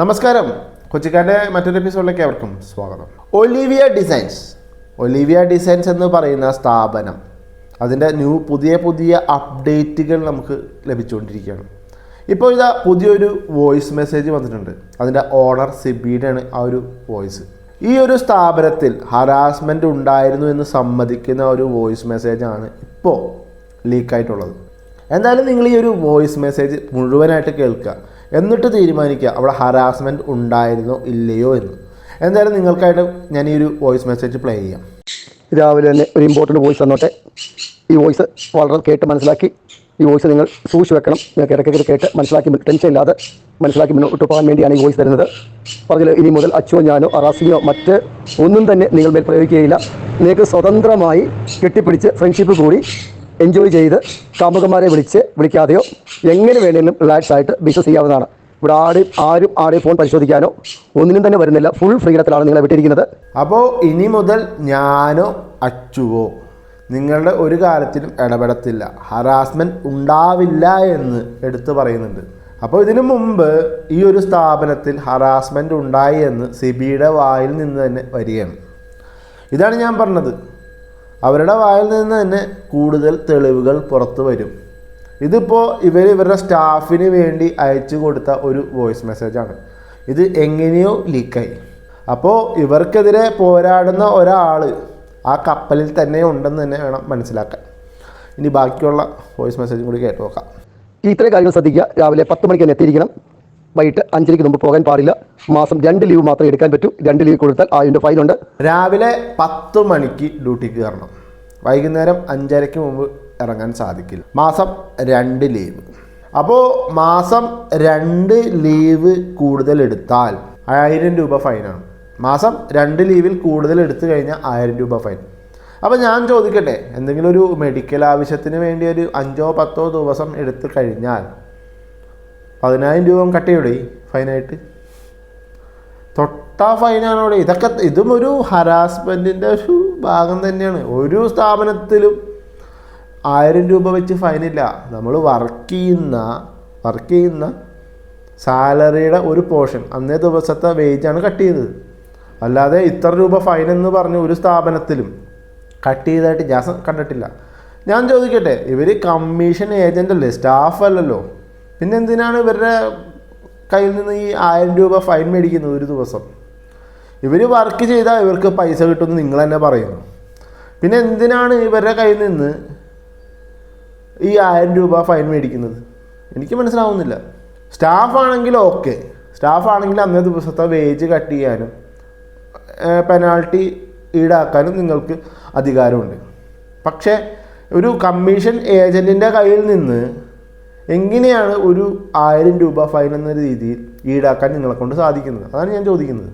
നമസ്കാരം. കൊച്ചിക്കാരുടെ മറ്റൊരു എപ്പിസോഡിലേക്ക് അവർക്കും സ്വാഗതം. Olivia designs. ഒലിവിയ ഡിസൈൻസ് എന്ന് പറയുന്ന സ്ഥാപനം അതിന്റെ ന്യൂ പുതിയ പുതിയ അപ്ഡേറ്റുകൾ നമുക്ക് ലഭിച്ചുകൊണ്ടിരിക്കുകയാണ്. ഇപ്പോൾ ഇതാ പുതിയൊരു വോയിസ് മെസ്സേജ് വന്നിട്ടുണ്ട്. അതിന്റെ ഓണർ സിബിയുടെയാണ് ആ ഒരു വോയിസ് ഈ ഒരു സ്ഥാപനത്തിൽ ഹറാസ്മെന്റ് ഉണ്ടായിരുന്നു എന്ന് സമ്മതിക്കുന്ന ഒരു വോയിസ് മെസ്സേജാണ് ഇപ്പോൾ ലീക്കായിട്ടുള്ളത് എന്തായാലും നിങ്ങൾ ഈ ഒരു വോയിസ് മെസ്സേജ് മുഴുവനായിട്ട് കേൾക്കുക. എന്നിട്ട് തീരുമാനിക്കുക അവിടെ ഹറാസ്മെന്റ് ഉണ്ടായിരുന്നോ ഇല്ലയോ എന്ന്. എന്തായാലും നിങ്ങൾക്കായിട്ട് ഞാൻ ഈ ഒരു വോയിസ് മെസ്സേജ് പ്ലേ ചെയ്യാം. രാവിലെ തന്നെ ഒരു ഇമ്പോർട്ടന്റ് വോയിസ് തന്നോട്ടെ ഈ വോയിസ് വളരെ കേട്ട് മനസ്സിലാക്കി ഈ വോയിസ് നിങ്ങൾ സൂക്ഷിച്ച് വെക്കണം. നിങ്ങൾക്ക് ഇടയ്ക്കൊക്കെ കേട്ട് മനസ്സിലാക്കി ടെൻഷൻ ഇല്ലാതെ മനസ്സിലാക്കി മുന്നോട്ട് പോകാൻ വേണ്ടിയാണ് ഈ വോയിസ് തരുന്നത്. പറഞ്ഞത് ഇനി മുതൽ അച്ചുവോ ഞാനോ അറാസിയോ മറ്റ് ഒന്നും തന്നെ നിങ്ങൾ മേൽ പ്രയോഗിക്കുകയില്ല. നിങ്ങൾക്ക് സ്വതന്ത്രമായി കെട്ടിപ്പിടിച്ച് ഫ്രണ്ട്ഷിപ്പ് കൂടി എൻജോയ് ചെയ്ത് കാമുകന്മാരെ വിളിച്ച് വിളിക്കാതെയോ എങ്ങനെ വേണമെങ്കിലും റിലാക്സ് ആയിട്ട് ബിസിനസ് ചെയ്യാവുന്നതാണ്. ഇവിടെ ആരും ആരും ആരെയും ഫോൺ പരിശോധിക്കാനോ ഒന്നിനും തന്നെ വരുന്നില്ല. ഫുൾ ഫ്രീഡത്തിലാണ് നിങ്ങളെ വിട്ടിരിക്കുന്നത്. അപ്പോൾ ഇനി മുതൽ ഞാനോ അച്ചുവോ നിങ്ങളുടെ ഒരു കാര്യത്തിലും ഇടപെടത്തില്ല. ഹറാസ്മെന്റ് ഉണ്ടാവില്ല എന്ന് എടുത്തു പറയുന്നുണ്ട്. അപ്പോൾ ഇതിനു മുമ്പ് ഈ ഒരു സ്ഥാപനത്തിൽ ഹറാസ്മെന്റ് ഉണ്ടായി എന്ന് സിബിയുടെ വായിൽ നിന്ന് തന്നെ വരികയാണ്. ഇതാണ് ഞാൻ പറഞ്ഞത്. അവരുടെ വായിൽ നിന്ന് തന്നെ കൂടുതൽ തെളിവുകൾ പുറത്തു വരും. ഇതിപ്പോൾ ഇവർ ഇവരുടെ സ്റ്റാഫിന് വേണ്ടി അയച്ചു കൊടുത്ത ഒരു വോയിസ് മെസ്സേജാണ്. ഇത് എങ്ങനെയോ ലീക്കായി. അപ്പോൾ ഇവർക്കെതിരെ പോരാടുന്ന ഒരാൾ ആ കപ്പലിൽ തന്നെ ഉണ്ടെന്ന് തന്നെ വേണം മനസ്സിലാക്കാൻ. ഇനി ബാക്കിയുള്ള വോയിസ് മെസ്സേജും കൂടി കേട്ട് നോക്കാം. ഇത്രയും കാര്യങ്ങൾ ശ്രദ്ധിക്കുക. രാവിലെ പത്ത് മണിക്ക് തന്നെ എത്തിയിരിക്കണം. വൈകിട്ട് അഞ്ചരയ്ക്ക് മുമ്പ് പോകാൻ പാടില്ല. മാസം രണ്ട് ലീവ് മാത്രമേ എടുക്കാൻ പറ്റൂ. രണ്ട് ലീവ് കൊടുത്താൽ രൂപ ഫൈനുണ്ട് രാവിലെ പത്ത് മണിക്ക് ഡ്യൂട്ടിക്ക് കയറണം. വൈകുന്നേരം അഞ്ചരയ്ക്ക് മുമ്പ് ഇറങ്ങാൻ സാധിക്കില്ല. മാസം രണ്ട് ലീവ്. അപ്പോൾ മാസം രണ്ട് ലീവ് കൂടുതൽ എടുത്താൽ ആയിരം രൂപ ഫൈനാണ് മാസം രണ്ട് ലീവിൽ കൂടുതൽ എടുത്തു കഴിഞ്ഞാൽ ആയിരം രൂപ ഫൈൻ അപ്പോൾ ഞാൻ ചോദിക്കട്ടെ എന്തെങ്കിലും ഒരു മെഡിക്കൽ ആവശ്യത്തിന് വേണ്ടി ഒരു അഞ്ചോ പത്തോ ദിവസം എടുത്തു കഴിഞ്ഞാൽ പതിനായിരം രൂപ കട്ട് ചെയ്യൂടെ ഫൈനായിട്ട്. തൊട്ടാ ഫൈനാണോടെ. ഇതൊക്കെ ഇതും ഒരു ഹരാസ്മെന്റിന്റെ ഒരു ഭാഗം തന്നെയാണ്. ഒരു സ്ഥാപനത്തിലും ആയിരം രൂപ വെച്ച് ഫൈനില്ല. നമ്മൾ വർക്ക് ചെയ്യുന്ന വർക്ക് ചെയ്യുന്ന സാലറിയുടെ ഒരു പോർഷൻ അന്നേ ദിവസത്തെ വേജാണ് കട്ട് ചെയ്തത്. അല്ലാതെ ഇത്ര രൂപ ഫൈൻ എന്ന് പറഞ്ഞ് ഒരു സ്ഥാപനത്തിലും കട്ട് ചെയ്തതായിട്ട് ഞാൻ കണ്ടിട്ടില്ല. ഞാൻ ചോദിക്കട്ടെ ഇവർ കമ്മീഷൻ ഏജന്റ് അല്ലേ സ്റ്റാഫ് അല്ലല്ലോ പിന്നെ എന്തിനാണ് ഇവരുടെ കയ്യിൽ നിന്ന് ഈ ആയിരം രൂപ ഫൈൻ മേടിക്കുന്നത് ഒരു ദിവസം? ഇവർ വർക്ക് ചെയ്താൽ ഇവർക്ക് പൈസ കിട്ടുമെന്ന് നിങ്ങൾ തന്നെ പറയുന്നു. പിന്നെ എന്തിനാണ് ഇവരുടെ കയ്യിൽ നിന്ന് ഈ ആയിരം രൂപ ഫൈൻ മേടിക്കുന്നത്? എനിക്ക് മനസ്സിലാവുന്നില്ല. സ്റ്റാഫ് ആണെങ്കിൽ ഓക്കെ. സ്റ്റാഫ് ആണെങ്കിൽ അന്നേ ദിവസത്തെ വേജ് കട്ട് ചെയ്യാനും പെനാൾട്ടി ഈടാക്കാനും നിങ്ങൾക്ക് അധികാരമുണ്ട്. പക്ഷേ ഒരു കമ്മീഷൻ ഏജന്റിന്റെ കയ്യിൽ നിന്ന് എങ്ങനെയാണ് ഒരു ആയിരം രൂപ ഫൈൻ എന്ന രീതിയിൽ ഈടാക്കാൻ നിങ്ങളെ കൊണ്ട് സാധിക്കുന്നത്? അതാണ് ഞാൻ ചോദിക്കുന്നത്.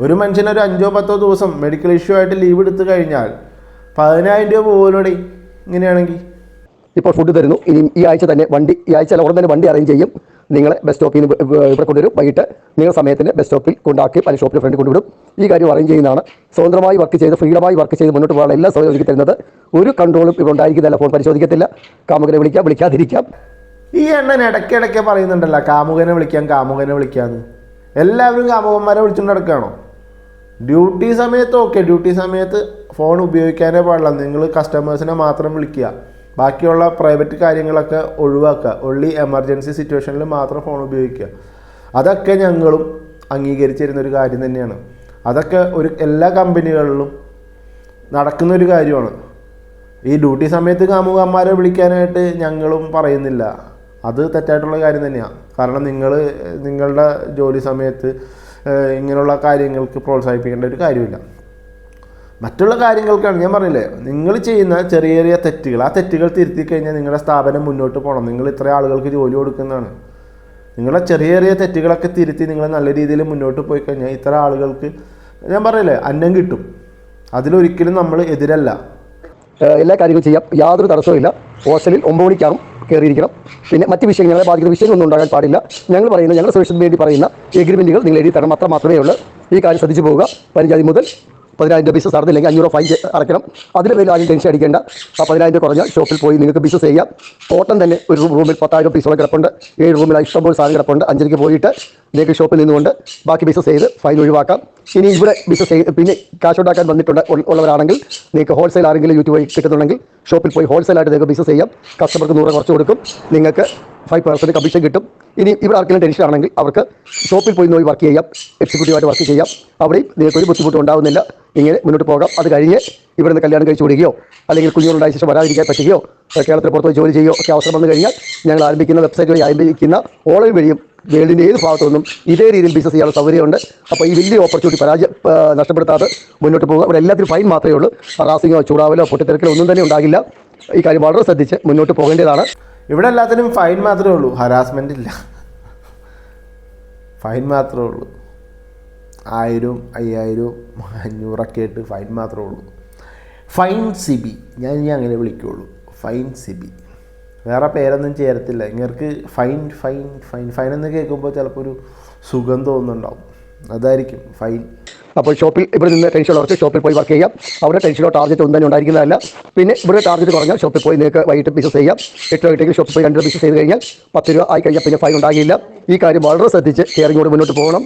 ഒരു മനുഷ്യൻ ഒരു അഞ്ചോ പത്തോ ദിവസം മെഡിക്കൽ ഇഷ്യൂ ആയിട്ട് ലീവ് എടുത്തു കഴിഞ്ഞാൽ പതിനായിരം രൂപ പോലോടെ ഇങ്ങനെയാണെങ്കിൽ. ഇപ്പോൾ ഫുഡ് തരുന്നു. ഇനി ഈ ആഴ്ച തന്നെ വണ്ടി ഈ ആഴ്ച ഉടൻ തന്നെ വണ്ടി അറേഞ്ച് ചെയ്യും. നിങ്ങളെ ബസ് സ്റ്റോപ്പിൽ നിന്ന് ഇവ- ഇവിടെ കൊണ്ടുവരും. വൈകിട്ട് നിങ്ങൾ സമയത്തിന് ബസ് സ്റ്റോപ്പിൽ കൊണ്ടാക്കി പല ഷോപ്പിൽ ഫ്രണ്ട് കൊണ്ടുവിടും. ഈ കാര്യം അറേഞ്ച് ചെയ്യുന്നതാണ്. സ്വതന്ത്രമായി വർക്ക് ചെയ്ത് ഫ്രീഡമായി വർക്ക് ചെയ്ത് മുന്നോട്ട് പോകാനുള്ള എല്ലാ സൗകര്യം ഒരുക്കി തരുന്നത്. ഒരു കൺട്രോളും ഇവിടെ ഉണ്ടായിരിക്കുന്നില്ല ഫോൺ പരിശോധിക്കത്തില്ല. കാമുകനെ വിളിക്കാം വിളിക്കാതിരിക്കാം. ഈ എണ്ണൻ ഇടയ്ക്കിടയ്ക്ക് പറയുന്നുണ്ടല്ലോ കാമുകനെ വിളിക്കാം കാമുകനെ വിളിക്കാമെന്ന് എല്ലാവരും കാമുകന്മാരെ വിളിച്ചുകൊണ്ട് നടക്കുകയാണോ? ഡ്യൂട്ടി സമയത്ത് ഓക്കെ ഡ്യൂട്ടി സമയത്ത് ഫോൺ ഉപയോഗിക്കാനേ പാടില്ല. നിങ്ങൾ കസ്റ്റമേഴ്സിനെ മാത്രം വിളിക്കുക. ബാക്കിയുള്ള പ്രൈവറ്റ് കാര്യങ്ങളൊക്കെ ഒഴിവാക്കുക. ഒള്ളി എമർജൻസി സിറ്റുവേഷനിൽ മാത്രം ഫോൺ ഉപയോഗിക്കുക. അതൊക്കെ ഞങ്ങളും അംഗീകരിച്ചിരുന്ന ഒരു കാര്യം തന്നെയാണ്. അതൊക്കെ ഒരു എല്ലാ കമ്പനികളിലും നടക്കുന്ന ഒരു കാര്യമാണ്. ഈ ഡ്യൂട്ടി സമയത്ത് കാമുകന്മാരെ വിളിക്കാനായിട്ട് ഞങ്ങളും പറയുന്നില്ല. അത് തെറ്റായിട്ടുള്ള കാര്യം തന്നെയാണ് കാരണം നിങ്ങൾ നിങ്ങളുടെ ജോലി സമയത്ത് ഇങ്ങനെയുള്ള കാര്യങ്ങൾക്ക് പ്രോത്സാഹിപ്പിക്കേണ്ട ഒരു കാര്യമില്ല. മറ്റുള്ള കാര്യങ്ങൾക്കാണ് ഞാൻ പറഞ്ഞില്ലേ നിങ്ങൾ ചെയ്യുന്ന ചെറിയ ചെറിയ തെറ്റുകൾ ആ തെറ്റുകൾ തിരുത്തി കഴിഞ്ഞാൽ നിങ്ങളുടെ സ്ഥാപനം മുന്നോട്ട് പോകണം. നിങ്ങൾ ഇത്ര ആളുകൾക്ക് ജോലി കൊടുക്കുന്നതാണ്. നിങ്ങളുടെ ചെറിയ ചെറിയ തെറ്റുകളൊക്കെ തിരുത്തി നിങ്ങൾ നല്ല രീതിയിൽ മുന്നോട്ട് പോയി കഴിഞ്ഞാൽ ഇത്ര ആളുകൾക്ക് ഞാൻ പറയില്ലേ അന്നം കിട്ടും. അതിലൊരിക്കലും നമ്മൾ എതിരല്ല. എല്ലാ കാര്യങ്ങളും ചെയ്യാം. യാതൊരു തടസ്സവുമില്ല ഹോസ്റ്റലിൽ ഒമ്പത് മണിക്കാകും കയറിയിരിക്കണം. പിന്നെ മറ്റ് വിഷയങ്ങൾ ഞങ്ങളെ ബാധിക്കുന്ന വിഷയങ്ങളൊന്നും ഉണ്ടാകാൻ പാടില്ല. ഞങ്ങൾ പറയുന്ന ഞങ്ങളുടെ സുരക്ഷയ്ക്ക് വേണ്ടി പറയുന്ന എഗ്രിമെന്റുകൾ നിങ്ങൾ എഴുതി തരണം മാത്രമേ ഉള്ളൂ. ഈ കാര്യം ശ്രദ്ധിച്ചു പോവുക. പതിനഞ്ചാം തീയതി മുതൽ പതിനായിരം രൂപ ബിസിനസ് നടന്നില്ലെങ്കിൽ അഞ്ഞൂറ് ഫൈൻ അടയ്ക്കണം. അതിന് പേര് ആരും ടെൻഷൻ അടിക്കേണ്ട. ആ പതിനായിരം രൂപ കുറഞ്ഞ ഷോപ്പിൽ പോയി നിങ്ങൾക്ക് ബിസിനസ് ചെയ്യാം. ഓട്ടം തന്നെ ഒരു റൂമിൽ പത്തായിരം പീസോളം കിടപ്പുണ്ട്. ഏഴ് റൂമിൽ ഇഷ്ടംപോലെ സാധനം കിടപ്പുണ്ട്. അഞ്ചരയ്ക്ക് പോയിട്ട് നിങ്ങൾക്ക് ഷോപ്പിൽ നിന്നുകൊണ്ട് ബാക്കി ബിസിനസ് ചെയ്ത് ഫൈൻ ഒഴിവാക്കാം. ഇനി ഇവിടെ ബിസിനസ് ചെയ്ത് പിന്നെ കാശ് ഉണ്ടാക്കാൻ വന്നിട്ടുണ്ട് ഉള്ള- ഉള്ളവരാണെങ്കിൽ നിങ്ങൾക്ക് ഹോൾസെയിൽ ആരെങ്കിലും യൂട്യൂബ് കിട്ടുന്നുണ്ടെങ്കിൽ ഷോപ്പിൽ പോയി ഹോൾസെയിലായിട്ട് നിങ്ങൾക്ക് ബിസിനസ് ചെയ്യാം. കസ്റ്റമർക്ക് നൂറ് കുറച്ച് കൊടുക്കും. നിങ്ങൾക്ക് ഫൈവ് പെർസെന്റ് കമ്മീഷൻ കിട്ടും. ഇനി ഇവിടെ ആർക്കെങ്കിലും ടെൻഷൻ ആണെങ്കിൽ അവർക്ക് ഷോപ്പിൽ പോയി നോയി വർക്ക് ചെയ്യാം എക്സിക്യൂട്ടീവായിട്ട് വർക്ക് ചെയ്യാം. അവിടെയും നിങ്ങൾക്ക് ഒരു ബുദ്ധിമുട്ടും ഉണ്ടാവുന്നില്ല. ഇങ്ങനെ മുന്നോട്ട് പോകാം. അത് കഴിഞ്ഞ് ഇവിടെ നിന്ന് കല്യാണം കഴിച്ചു വിടുകയോ അല്ലെങ്കിൽ കുഞ്ഞുങ്ങളുണ്ടായ ശേഷം വരാതിരിക്കാൻ പറ്റുകയോ കേരളത്തിൽ പുറത്ത് പോയി ജോലി ചെയ്യുകയോ ഒക്കെ അവസരം വന്നു കഴിഞ്ഞാൽ ഞങ്ങൾ ആരംഭിക്കുന്ന വെബ്സൈറ്റ് വഴി ആരംഭിക്കുന്ന ഓൺലൈൻ വഴിയും വേൾഡിന്റെ ഏത് ഭാഗത്തു നിന്നും ഇതേ രീതിയിൽ ബിസിനസ് ചെയ്യാനുള്ള സൗകര്യമുണ്ട്. അപ്പോൾ ഈ വലിയ ഓപ്പർച്യൂണിറ്റി പരാജയ നഷ്ടപ്പെടുത്താതെ മുന്നോട്ട് പോകുക. ഇവിടെ എല്ലാത്തിനും ഫൈൻ മാത്രമേ ഉള്ളൂ. റാസിങ്ങോ ചൂടാവലോ പൊട്ടിത്തെറിക്കലോ ഒന്നും തന്നെ ഉണ്ടാകില്ല. ഈ കാര്യം വളരെ ശ്രദ്ധിച്ച് മുന്നോട്ട് പോകേണ്ടതാണ്. ഇവിടെ എല്ലാത്തിനും ഫൈൻ മാത്രമേ ഉള്ളൂ. ഹരാസ്മെന്റ് ഇല്ല. ഫൈൻ മാത്രമേ ഉള്ളൂ. ആയിരവും അയ്യായിരവും അഞ്ഞൂറൊക്കെ ആയിട്ട് ഫൈൻ മാത്രമേ ഉള്ളൂ. ഫൈൻ സിബി ഞാൻ ഇനി അങ്ങനെ വിളിക്കുള്ളൂ. ഫൈൻ സിബി വേറെ പേരൊന്നും ചേരത്തില്ല. ഇങ്ങർക്ക് ഫൈൻ ഫൈൻ ഫൈൻ ഫൈൻ എന്ന് കേൾക്കുമ്പോൾ ചിലപ്പോൾ ഒരു സുഖം തോന്നുന്നുണ്ടാവും. അതായിരിക്കും ഫൈൻ അപ്പോൾ ഷോപ്പിൽ ഇവിടെ നിന്ന് ടെൻഷൻ ഉള്ളവർക്ക് ഷോപ്പിൽ പോയി വർക്ക് ചെയ്യാം. അവിടെ ടെൻഷനോ ടാർഗറ്റ് ഒന്നും തന്നെ ഉണ്ടായിരിക്കുന്നതല്ല. പിന്നെ ഇവിടെ ടാർഗറ്റ് കുറഞ്ഞാൽ ഷോപ്പിൽ പോയി നിങ്ങൾക്ക് വൈകിട്ട് ബിസിനസ് ചെയ്യാം. എട്ട് കിട്ടിയെങ്കിൽ ഷോപ്പിൽ പോയി രണ്ട് ബിസിനസ് ചെയ്ത് കഴിഞ്ഞാൽ പത്ത് രൂപ ആയി കഴിഞ്ഞാൽ പിന്നെ ഫൈൻ ഉണ്ടാകില്ല. ഈ കാര്യം വളരെ ശ്രദ്ധിച്ച് കെയറിങ്ങോട് മുന്നോട്ട് പോകണം.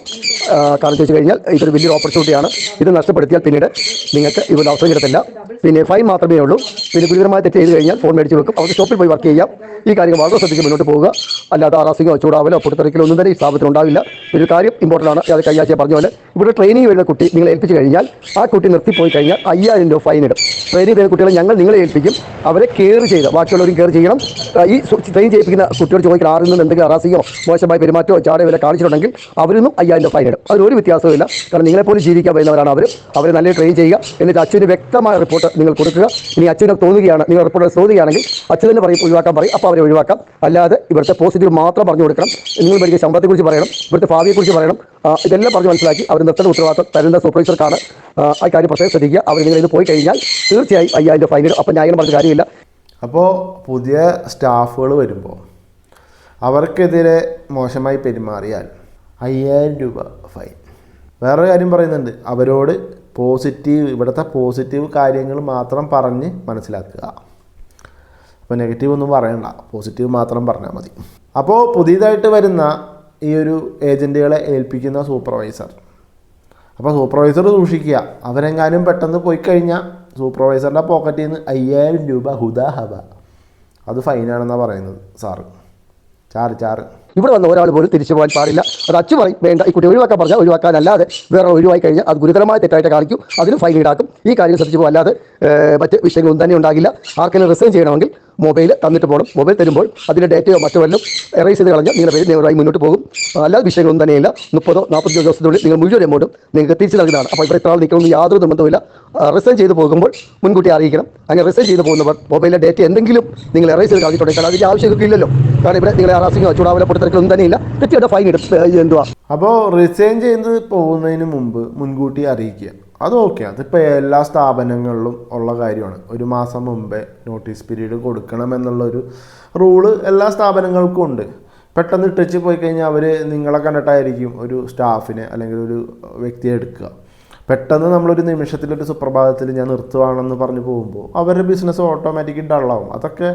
കാരണം ചോദിച്ചു കഴിഞ്ഞാൽ ഇതൊരു വലിയൊരു ഓപ്പർച്യൂണിറ്റിയാണ് ഇത് നഷ്ടപ്പെടുത്തിയാൽ പിന്നീട് നിങ്ങൾക്ക് ഇതൊരു അവസരം കിട്ടത്തില്ല. പിന്നെ ഫൈൻ മാത്രമേ ഉള്ളൂ. പിന്നെ ഗുരുതരമായ തെറ്റ് ചെയ്ത് കഴിഞ്ഞാൽ ഫോൺ മേടിച്ച് വെക്കും. അവർക്ക് ഷോപ്പിൽ പോയി വർക്ക് ചെയ്യാം. ഈ കാര്യം വളരെ ശ്രദ്ധിച്ച് മുന്നോട്ട് പോവുക. അല്ലാതെ ആറാസിങ്ങോ ചൂടാവലോ പൊട്ടിത്തെറിക്കലോ ഒന്നും തന്നെ ഈ സ്ഥാപനത്തിൽ ഉണ്ടാവില്ല. ഒരു കാര്യം ഇമ്പോർട്ടന്റ് ആണ്. അത് കയ്യാഴ്ച പറഞ്ഞ പോലെ ഇവിടെ ട്രെയിനിങ് വരുന്ന കുട്ടി നിങ്ങൾ ഏൽപ്പിച്ച് കഴിഞ്ഞാൽ ആ കുട്ടി നിർത്തിപ്പോയി കഴിഞ്ഞാൽ അയ്യായിരം രൂപ ഫൈൻ ഇടും. ട്രെയിനിങ് ചെയ്യുന്ന കുട്ടികളെ ഞങ്ങൾ നിങ്ങളെ ഏൽപ്പിക്കും. അവരെ കെയർ ചെയ്ത് ബാക്കിയുള്ളവരും കെയർ ചെയ്യണം. ഈ ട്രെയിൻ ചെയ്യിപ്പിക്കുന്ന കുട്ടിയോട് ചോദിക്കണം ആറിൽ നിന്ന് എന്തെങ്കിലും അറാസിയോ മോശമായ പെരുമാറ്റമോ ചാടയോ വില കാണിച്ചിട്ടുണ്ടെങ്കിൽ അവരിൽ നിന്നും അയ്യായിരം രൂപ ഫൈൻ ഇടും. അതിനൊരു വ്യത്യാസവുമില്ല. കാരണം നിങ്ങളെപ്പോലും ജീവിക്കാൻ വരുന്നവരാണ് അവർ അവരെ നല്ല ട്രെയിൻ ചെയ്യുക. എന്നിട്ട് അച്ഛന് വ്യക്തമായ റിപ്പോർട്ട് നിങ്ങൾ കൊടുക്കുക. ഇനി അച്ഛന് തോന്നുകയാണ് നിങ്ങൾ റിപ്പോർട്ട് തോന്നുകയാണെങ്കിൽ അച്ഛനെ പറയും ഒഴിവാക്കാൻ പറയും. അപ്പോൾ അവരെ ഒഴിവാക്കാം. അല്ലാതെ ഇവിടുത്തെ പോസിറ്റീവ് മാത്രം പറഞ്ഞു കൊടുക്കണം. നിങ്ങൾ പഠിക്കുന്ന ശമ്പളത്തെക്കുറിച്ച് പറയണം. ഇവിടുത്തെ ഭാവിയെക്കുറിച്ച് പറയണം. ഇതെല്ലാം പറഞ്ഞ് മനസ്സിലാക്കി അവർ നിർത്തേണ്ട ഉത്തരവാദിത്തം തരുന്ന സൂപ്പർവൈസർക്കാണ്. ആ കാര്യം പ്രത്യേകം ശ്രദ്ധിക്കുക. അവർ നിങ്ങൾ ഇത് പോയി കഴിഞ്ഞാൽ തീർച്ചയായും അയ്യായിരം രൂപ ഫൈൻ ഇടും. അപ്പം ന്യായം പറഞ്ഞ കാര്യമില്ല. അപ്പോൾ പുതിയ സ്റ്റാഫുകൾ വരുമ്പോൾ അവർക്കെതിരെ മോശമായി പെരുമാറിയാൽ അയ്യായിരം രൂപ ഫൈൻ. വേറൊരു കാര്യം പറയുന്നുണ്ട്. അവരോട് പോസിറ്റീവ് ഇവിടുത്തെ പോസിറ്റീവ് കാര്യങ്ങൾ മാത്രം പറഞ്ഞ് മനസ്സിലാക്കുക. അപ്പോൾ നെഗറ്റീവ് ഒന്നും പറയണ്ട. പോസിറ്റീവ് മാത്രം പറഞ്ഞാൽ മതി. അപ്പോൾ പുതിയതായിട്ട് വരുന്ന ഈ ഒരു ഏജന്റുകളെ ഏൽപ്പിക്കുന്ന സൂപ്പർവൈസർ അപ്പോൾ സൂപ്പർവൈസർ സൂക്ഷിക്കുക. അവരെങ്ങാനും പെട്ടെന്ന് പോയി കഴിഞ്ഞാൽ സൂപ്പർവൈസറിന്റെ പോക്കറ്റിൽ നിന്ന് അയ്യായിരം രൂപ ഹുദാ ഹബ. അത് ഫൈനാണെന്നാണ് പറയുന്നത് സാറ്. ചാറ് ചാറ്. ഇവിടെ വന്ന ഒരാൾ പോലും തിരിച്ചു പോകാൻ പാടില്ല. അത് അച്ഛൻ പറയും വേണ്ട ഈ കുട്ടി ഒഴിവാക്കാൻ പറഞ്ഞാൽ ഒഴിവാക്കാനല്ലാതെ വേറെ ഒഴിവായി കഴിഞ്ഞാൽ അത് ഗുരുതരമായ തെറ്റായിട്ട് കാണിക്കും അതിന് ഫൈൻ ഈടാക്കും. ഈ കാര്യം ശ്രദ്ധിച്ചു പോകാൻ അല്ലാതെ മറ്റ് വിഷയങ്ങളൊന്നും തന്നെ ഉണ്ടാകില്ല. ആർക്കെങ്കിലും റിസൈൻ ചെയ്യണമെങ്കിൽ മൊബൈൽ തന്നിട്ട് പോകണം. മൊബൈൽ തരുമ്പോൾ അതിന്റെ ഡേറ്റയോ മറ്റോ വല്ലതും എറേസ് ചെയ്ത് കളഞ്ഞാൽ നിങ്ങളുടെ പേര് നിങ്ങളുമായി മുന്നോട്ട് പോകും. അല്ലാതെ വിഷയങ്ങളൊന്നും തന്നെയില്ല. മുപ്പതോ നാൽപ്പത്തഞ്ചോ ദിവസത്തിനുള്ളിൽ നിങ്ങൾ മുഴുവൻ എമൗണ്ടും നിങ്ങൾക്ക് തിരിച്ചു നൽകുന്നതാണ്. അപ്പോൾ ഇവിടെ ഇത്ര നിൽക്കണമെന്ന് യാതൊരു നിർബന്ധമില്ല റിസൈൻ ചെയ്ത് പോകുമ്പോൾ മുൻകൂട്ടി അറിയിക്കണം. അങ്ങനെ റിസൈൻ ചെയ്ത് പോകുന്നവർ മൊബൈലിലെ ഡേറ്റ എന്തെങ്കിലും നിങ്ങൾ എറേസ് ചെയ്ത് കളഞ്ഞിട്ടുണ്ടെങ്കിൽ അതിന്റെ ആവശ്യമൊക്കെ ഇല്ലല്ലോ കാരണം ഇവിടെ നിങ്ങളെ ആറാസിങ്ങോ ചൂടാവല പൊട്ടിത്തെറിക്കൊന്നും തന്നെയില്ല. തെറ്റിയുടെ ഫൈൻ എടുത്ത് എന്തുവാ? അപ്പോൾ റിസൈൻ ചെയ്ത് പോകുന്നതിന് മുമ്പ് മുൻകൂട്ടി അറിയിക്കുക. അത് ഓക്കെ അതിപ്പോൾ എല്ലാ സ്ഥാപനങ്ങളിലും ഉള്ള കാര്യമാണ്. ഒരു മാസം മുമ്പേ നോട്ടീസ് പീരീഡ് കൊടുക്കണം എന്നുള്ളൊരു റൂൾ എല്ലാ സ്ഥാപനങ്ങൾക്കും ഉണ്ട്. പെട്ടെന്ന് ഇട്ടിച്ച് പോയി കഴിഞ്ഞാൽ അവർ നിങ്ങളെ കണ്ടിട്ടായിരിക്കും ഒരു സ്റ്റാഫിനെ അല്ലെങ്കിൽ ഒരു വ്യക്തിയെ എടുക്കുക. പെട്ടെന്ന് നമ്മളൊരു നിമിഷത്തിൽ ഒരു സുപ്രഭാതത്തിൽ ഞാൻ നിർത്തുവാണെന്ന് പറഞ്ഞു പോകുമ്പോൾ അവരുടെ ബിസിനസ് ഓട്ടോമാറ്റിക് ഡള്ളാവും അതൊക്കെ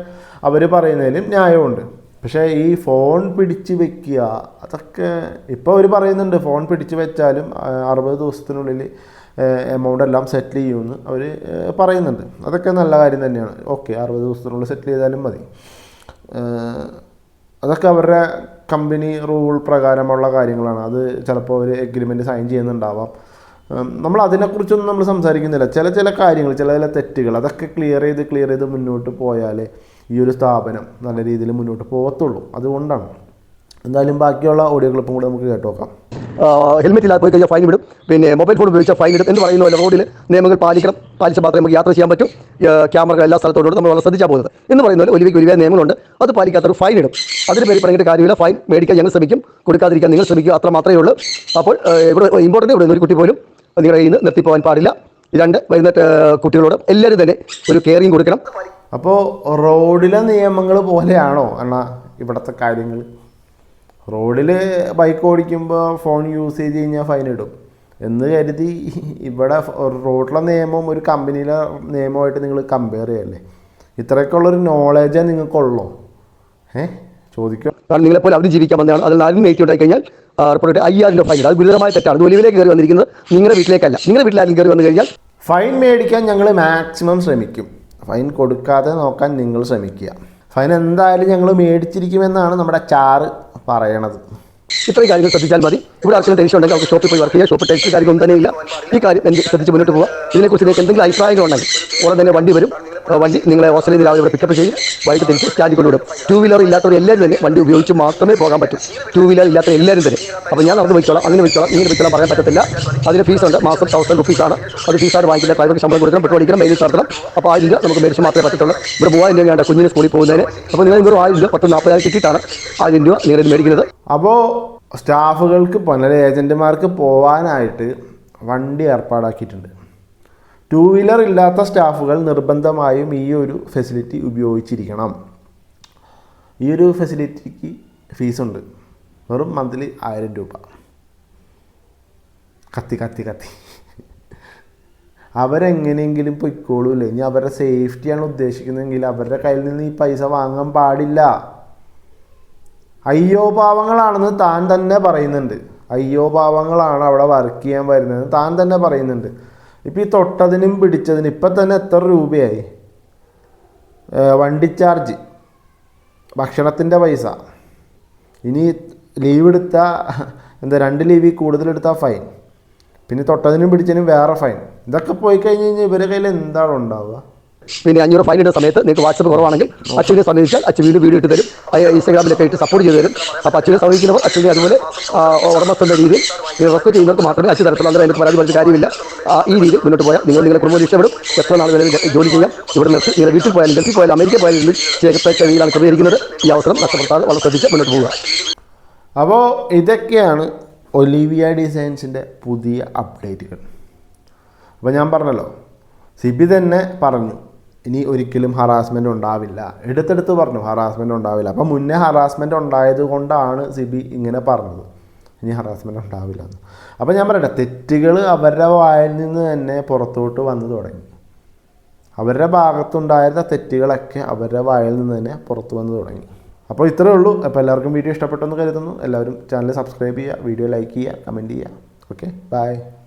അവർ പറയുന്നതിലും ന്യായമുണ്ട് പക്ഷേ ഈ ഫോൺ പിടിച്ച് വെക്കുക അതൊക്കെ ഇപ്പോൾ അവർ പറയുന്നുണ്ട്. ഫോൺ പിടിച്ച് വെച്ചാലും അറുപത് ദിവസത്തിനുള്ളിൽ എമൗണ്ട് എല്ലാം സെറ്റിൽ ചെയ്യുമെന്ന് അവർ പറയുന്നുണ്ട്. അതൊക്കെ നല്ല കാര്യം തന്നെയാണ്. ഓക്കെ അറുപത് ദിവസത്തിനുള്ളിൽ സെറ്റിൽ ചെയ്താലും മതി. അതൊക്കെ അവരുടെ കമ്പനി റൂൾ പ്രകാരമുള്ള കാര്യങ്ങളാണ്. അത് ചിലപ്പോൾ അവർ എഗ്രിമെന്റ് സൈൻ ചെയ്യുന്നുണ്ടാവാം. നമ്മൾ അതിനെക്കുറിച്ചൊന്നും നമ്മൾ സംസാരിക്കുന്നില്ല. ചില ചില കാര്യങ്ങൾ ചില ചില തെറ്റുകൾ അതൊക്കെ ക്ലിയർ ചെയ്ത് ക്ലിയർ ചെയ്ത് മുന്നോട്ട് പോയാലേ ഈ ഒരു സ്ഥാപനം നല്ല രീതിയിൽ മുന്നോട്ട് പോകത്തുള്ളൂ. അതുകൊണ്ടാണ്. എന്തായാലും ബാക്കിയുള്ള ഓഡിയോ ക്ലിപ്പും കൂടെ നമുക്ക് കേട്ട് നോക്കാം. ഹെൽമെറ്റ് ഇല്ലാതെ പോയി കഴിഞ്ഞാൽ ഫൈൻ വിടും. പിന്നെ മൊബൈൽ ഫോൺ ഉപയോഗിച്ചാൽ ഫൈൻ ഇടും എന്ന് പറയുന്ന പോലെ റോഡിൽ നിയമങ്ങൾ പാലിക്കണം. പാലിച്ച് മാത്രമേ നമുക്ക് യാത്ര ചെയ്യാൻ പറ്റൂ. ക്യാമറകൾ എല്ലാ സ്ഥലത്തോടും നമ്മൾ വളരെ ശ്രദ്ധിച്ചാൽ പോകുന്നത്. എന്ന് പറയുന്ന പോലെ ഒലിവിക്ക് ഒലിവിയ നിയമങ്ങളുണ്ട്. അത് പാലിക്കാത്തൊരു ഫൈൻ ഇടും. അതിന് പേര് പറഞ്ഞിട്ട് കാര്യമില്ല. ഫൈൻ മേടിക്കാൻ ഞങ്ങൾ ശ്രമിക്കും. കൊടുക്കാതിരിക്കാൻ നിങ്ങൾ ശ്രമിക്കുക അത്ര മാത്രമേ ഉള്ളൂ. അപ്പോൾ ഇവിടെ ഇമ്പോർട്ടന്റ് ഇവിടെ ഒരു കുട്ടി പോലും നിങ്ങളുടെ കയ്യിൽ നിന്ന് നിർത്തിപ്പോകാൻ പാടില്ല. രണ്ട് വരുന്ന കുട്ടികളോട് എല്ലാവരും തന്നെ ഒരു കെയറിങ് കൊടുക്കണം. അപ്പോൾ റോഡിലെ നിയമങ്ങൾ പോലെയാണോ അണ്ണാ ഇവിടുത്തെ കാര്യങ്ങൾ? റോഡിൽ ബൈക്ക് ഓടിക്കുമ്പോൾ ഫോൺ യൂസ് ചെയ്ത് കഴിഞ്ഞാൽ ഫൈൻ ഇടും. എന്ന് കരുതി ഇവിടെ റോഡിലെ നിയമം ഒരു കമ്പനിയിലെ നിയമമായിട്ട് നിങ്ങൾ കമ്പയർ ചെയ്യല്ലേ? ഇത്രയൊക്കെ ഉള്ളൊരു നോളേജേ നിങ്ങൾക്കുള്ളൂ. ഏ? ചോദിക്കും. കാരണം നിങ്ങളെപ്പോലെ അവർ ജീവിക്കാൻ വന്നതാണ്. അതിൽ നാലും നെയ്റ്റ് ഉണ്ടായി കഴിഞ്ഞാൽ റിപ്പോർട്ട് അയ്യായിരം രൂപ ഫൈൻ അത് ഗുരുതരമായ തെറ്റാണ്. ഒലിവിലേക്ക് കയറി വന്നിരിക്കുന്നത് നിങ്ങളുടെ വീട്ടിലേക്കല്ല. നിങ്ങളുടെ വീട്ടിലാരും കയറി വന്നു കഴിഞ്ഞാൽ ഫൈൻ മേടിക്കാൻ ഞങ്ങൾ മാക്സിമം ശ്രമിക്കും. ഫൈൻ കൊടുക്കാതെ നോക്കാൻ നിങ്ങൾ ശ്രമിക്കുക. ഫൈൻ എന്തായാലും ഞങ്ങൾ മേടിച്ചിരിക്കുമെന്നാണ് നമ്മുടെ ചാറ് പറയണത്. ഇത്രയും കാര്യങ്ങൾ ശ്രദ്ധിച്ചാൽ മതി. ഇവിടെ ആർക്കും ടെൻഷൻ ഉണ്ടെങ്കിൽ അവർക്ക് ഷോപ്പിൽ പോയി വർക്ക് ചെയ്യുക ഷോപ്പിൽ ടെൻഷൻ കാര്യങ്ങളൊന്നും തന്നെ ഇല്ല ഈ കാര്യം ശ്രദ്ധിച്ച് മുന്നോട്ട് പോവുക ഇതിനെക്കുറിച്ച് നിങ്ങൾക്ക് എന്തെങ്കിലും അഭിപ്രായങ്ങളുണ്ടെങ്കിൽ ഉടൻ തന്നെ വണ്ടി വരും. വണ്ടി നിങ്ങളെ ഓസ്ട്രേലിയയിൽ രാവിലെ ഇവിടെ പിക്കപ്പ് ചെയ്യും വൈകിട്ട് തിരിച്ച് സ്റ്റാൻഡിൽ കൊണ്ടുവിടും ടൂ വീലർ ഇല്ലാത്തവർ എല്ലാവരും തന്നെ വണ്ടി ഉപയോഗിച്ച് മാത്രമേ പോകാൻ പറ്റൂ. ടൂ വീലർ ഇല്ലാത്ത എല്ലാവരും തന്നെ. അപ്പോൾ ഞാൻ നടന്ന് വിളിച്ചോളാം അങ്ങനെ വിളിച്ചോളാം ഇങ്ങനെ വെച്ചോളാം പറയാൻ പറ്റത്തില്ല. അതിന് ഫീസ് ഉണ്ട്. മാസം തൗസൻഡ് റുപ്പീസാണ് അത് ഫീസാണ് വാങ്ങിക്കുന്ന ഡ്രൈവർക്ക് ശമ്പളം കൊടുക്കണം പെട്രോൾ അടിക്കണം മെയിൽ നടത്തണം. അപ്പോൾ ആയിരം രൂപ നമുക്ക് മേടിച്ച് മാത്രമേ പറ്റത്തുള്ളൂ. ഇവിടെ രൂപ വേണ്ട കുഞ്ഞിന് സ്കൂളിൽ പോകുന്നതിന്. അപ്പോൾ നിങ്ങൾ വെറും ആയിരം രൂപ പത്ത് നാൽപ്പതായിരം കിട്ടിയിട്ടാണ് ആയിരം രൂപ നിങ്ങൾ മേടിക്കുന്നത്. അപ്പോൾ സ്റ്റാഫുകൾക്ക് പല ഏജന്റുമാർക്ക് പോകാനായിട്ട് വണ്ടി ഏർപ്പാടാക്കിയിട്ടുണ്ട്. ടൂ വീലർ ഇല്ലാത്ത സ്റ്റാഫുകൾ നിർബന്ധമായും ഈ ഒരു ഫെസിലിറ്റി ഉപയോഗിച്ചിരിക്കണം. ഈ ഒരു ഫെസിലിറ്റിക്ക് ഫീസുണ്ട് വെറും മന്ത്ലി ആയിരം രൂപ. കത്തി കത്തി കത്തി. അവരെങ്ങനെയെങ്കിലും പൊയ്ക്കോളൂല്ലേ? ഇനി അവരുടെ സേഫ്റ്റിയാണ് ഉദ്ദേശിക്കുന്നതെങ്കിൽ അവരുടെ കയ്യിൽ നിന്ന് ഈ പൈസ വാങ്ങാൻ പാടില്ല. അയ്യോ പാവങ്ങളാണെന്ന് താൻ തന്നെ പറയുന്നുണ്ട്. അയ്യോ പാവങ്ങളാണ് അവിടെ വർക്ക് ചെയ്യാൻ വരുന്നത്. താൻ തന്നെ പറയുന്നുണ്ട്. ഇപ്പം ഈ തൊട്ടതിനും പിടിച്ചതിനും ഇപ്പം തന്നെ എത്ര രൂപയായി? വണ്ടി ചാർജ് ഭക്ഷണത്തിന്റെ പൈസ. ഇനി ലീവ് എടുത്താൽ എന്താ രണ്ട് ലീവിൽ കൂടുതൽ എടുത്താൽ ഫൈൻ പിന്നെ തൊട്ടതിനും പിടിച്ചതിനും വേറെ ഫൈൻ ഇതൊക്കെ പോയി കഴിഞ്ഞ് കഴിഞ്ഞാൽ ഇവരുടെ കയ്യിൽ എന്താണ് ഉണ്ടാവുക പിന്നെ അഞ്ഞൂറ് ഫൈൻ ഇടുന്ന സമയത്ത് നിങ്ങൾക്ക് വാട്സപ്പ് കുറവാണെങ്കിൽ അച്ഛനെ സമീപിച്ചാൽ അച്ഛൻ വീണ്ടും വീഡിയോ ഇട്ട് തരും. ഇൻസ്റ്റാഗ്രാമിലൊക്കെ ഇട്ട് സപ്പോർട്ട് ചെയ്ത് തരും. അപ്പോൾ അച്ഛനെ സമീപിക്കുന്നവർ അച്ഛനെ അതുപോലെ ഉടമസ്ഥന്റെ രീതിയിൽ റെസ്പെക്ട് ചെയ്യുന്നവർക്ക് മാത്രമേ അച്ഛൻ തരത്തുള്ളൂ അന്നേരം അതിന് പരാതി പറഞ്ഞ കാര്യമില്ല. ഈ രീതിയിൽ മുന്നോട്ട് പോയാൽ നിങ്ങൾ നിങ്ങളുടെ കുടുംബം രക്ഷപ്പെടും. എത്ര നാൾ വരെ ജോലി ചെയ്യാം. ഇവിടെ നിർത്തി നിങ്ങളുടെ വീട്ടിൽ പോയാലും ഗൾഫിൽ പോയാലും അമേരിക്ക പോയാലും ചേക്കത്തേക്ക് രീതിയിലാണ് ക്രമീകരിക്കുന്നത് ഈ അവസരം നഷ്ടപ്പെടുത്താതെ വളരെ ശ്രദ്ധിച്ച് മുന്നോട്ട് പോവുക. അപ്പോൾ ഇതൊക്കെയാണ് ഒലിവിയ ഡിസൈൻസിന്റെ പുതിയ അപ്ഡേറ്റുകൾ. അപ്പോൾ ഞാൻ പറഞ്ഞല്ലോ സിബി തന്നെ പറഞ്ഞു ഇനി ഒരിക്കലും ഹറാസ്മെന്റ് ഉണ്ടാവില്ല. എടുത്തെടുത്ത് പറഞ്ഞു ഹറാസ്മെന്റ് ഉണ്ടാവില്ല. അപ്പം മുന്നേ ഹറാസ്മെന്റ് ഉണ്ടായത് കൊണ്ടാണ് സിബി ഇങ്ങനെ പറഞ്ഞത്. ഇനി ഹറാസ്മെന്റ് ഉണ്ടാവില്ല എന്ന്. അപ്പം ഞാൻ പറയട്ടെ തെറ്റുകൾ അവരുടെ വായിൽ നിന്ന് തന്നെ പുറത്തോട്ട് വന്നു തുടങ്ങി. അവരുടെ ഭാഗത്തുണ്ടായിരുന്ന തെറ്റുകളൊക്കെ അവരുടെ വായിൽ നിന്ന് തന്നെ പുറത്തു വന്നു തുടങ്ങി. അപ്പോൾ ഇത്രയേ ഉള്ളൂ. അപ്പോൾ എല്ലാവർക്കും വീഡിയോ ഇഷ്ടപ്പെട്ടെന്ന് കരുതുന്നു. എല്ലാവരും ചാനൽ സബ്സ്ക്രൈബ് ചെയ്യുക വീഡിയോ ലൈക്ക് ചെയ്യുക കമന്റ് ചെയ്യുക. Okay bye